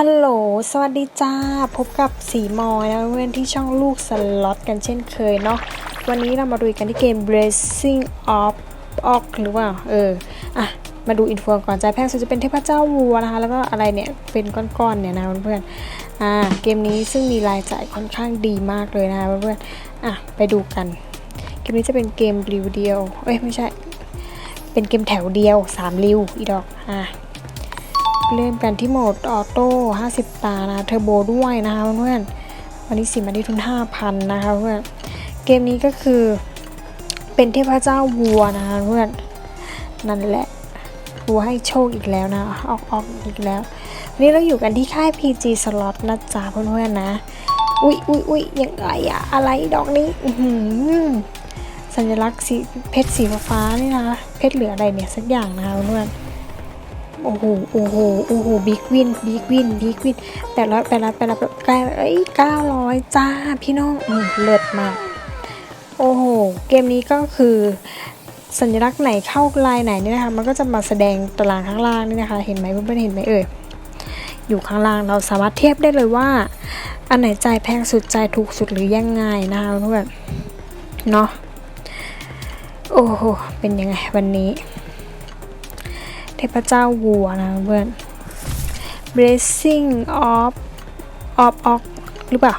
ฮัลโหล สวัสดีจ้า พบกับสีมอยนะเพื่อนที่ช่องลูกสล็อตกันเช่นเคยเนาะ วันนี้เรามาดูกันที่เกม Blazing of Ock หรือเปล่าเออ อะ มาดูอินโฟก่อนใจแพงสุดจะเป็นเทพเจ้าวัวนะคะ แล้วก็อะไรเนี่ย เป็นก้อนๆเนี่ยนะเพื่อนๆ อ่า เกมนี้ซึ่งมีรายจ่ายค่อนข้างดีมากเลยนะคะเพื่อนๆ อะ ไปดูกัน เกมนี้จะเป็นเกมริวเดียว เอ้ยไม่ใช่ เป็นเกมแถวเดียว3ริวอีดอก อะ เริ่มกันที่โหมดออโต้50 ตานะเทอร์โบด้วยนะคะเพื่อนๆวันนี้สิมาที่ทุน5,000 นะคะเพื่อนเกมนี้ก็คือเป็นเทพเจ้าวัวนะคะเพื่อนนั่นแหละวัวให้โชคอีกแล้วนะ ออกออกอีกแล้ว วันนี้เราอยู่กันที่ค่าย PG Slot นะจ๊ะเพื่อนๆนะ อุ๊ยอุ๊ยอุ๊ยยังไงอะอะไรดอกนี้สัญลักษณ์สีเพชรสีฟ้านี่นะเพชรเหลืออะไรเนี่ยสักอย่างนะคะเพื่อนๆ โอ้โห โอ้โห โอ้โห บิ๊กวิน บิ๊กวิน บิ๊กวินแปดร้อยแปดร้อยแปดร้อยใกล้เอ้ยเก้าร้อยจ้า พี่น้องอืมเลิศมาก โอ้โห เกมนี้ก็คือสัญลักษณ์ไหนเข้าลายไหนนี่นะคะ มันก็จะมาแสดงตารางข้างล่างนี่นะคะ เห็นไหมเพื่อนๆเห็นไหมเอ่ย อยู่ข้างล่างเราสามารถเทียบได้เลยว่า อันไหนจ่ายแพงสุดจ่ายถูกสุดหรือยังไงนะคะเพื่อนเนาะ โอ้โห เป็นยังไงวันนี้ เทพเจ้าวัวนะเพื่อน Blessing of of of หรือเปล่า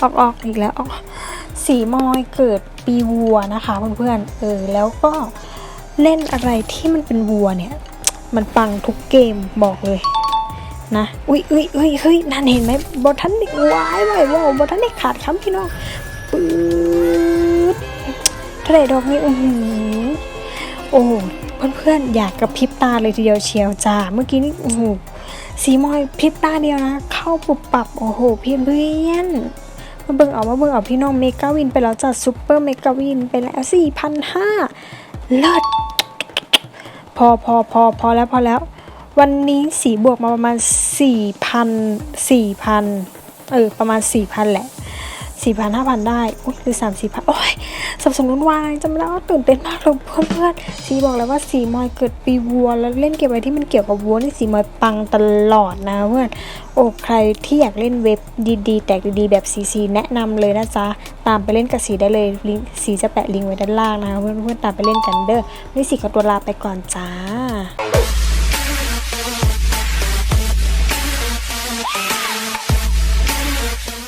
ออกออกอีกแล้วออกสีมอยเกิดปีวัวนะคะเพื่อนๆเออแล้วก็เล่นอะไรที่มันเป็นวัวเนี่ย มันปังทุกเกมบอกเลยนะอุ้ยอุ้ยอุ้ยเฮ้ยนั่นเห็นไหมบอทันเด็กวายไว้ว่าบอทันเด็กขาดคำพี่น้องปื๊ดเท่าไหร่ดอกนี้อือหือโอ้โห พื่อนๆ อยากกระพริบตาเลยทีเดียวเชียวจ้า เมื่อกี้นี่โอ้โหสีมอยพริบตาเดียวนะ เข้าปุบปับ โอ้โห เพื่อนเพื่อนมาเบิ่งเอามาเบิ่งเอาพี่น้องเมกาวินไปแล้วจ้ะซูเปอร์เมกาวินไปแล้วสี่พันห้าเลิศพอพอพอพอแล้วพอแล้ว วันนี้สีบวกมาประมาณสี่พันสี่พันเออประมาณสี่พันแหละ สี่พันห้าพันได้อุ๊ยหรือสามสี่พันโอ้ยสับสนวุ่นวายจำได้ว่าตื่นเต้นมากเลยเพื่อนเพื่อนสีบอกแล้วว่าสีมอยเกิดปีวัวแล้วเล่นเกมอะไรที่มันเกี่ยวกับวัวนี่สีมอยปังตลอดนะเพื่อนโอ้ใครที่อยากเล่นเว็บดีๆ แตกดีๆแบบซีซีแนะนำเลยนะจ๊ะตามไปเล่นกับสีได้เลยลิงสีจะแปะลิงก์ไว้ด้านล่างนะคะเพื่อนตามไปเล่นกันเด้อนี่สีขอตัวลาไปก่อนจ้า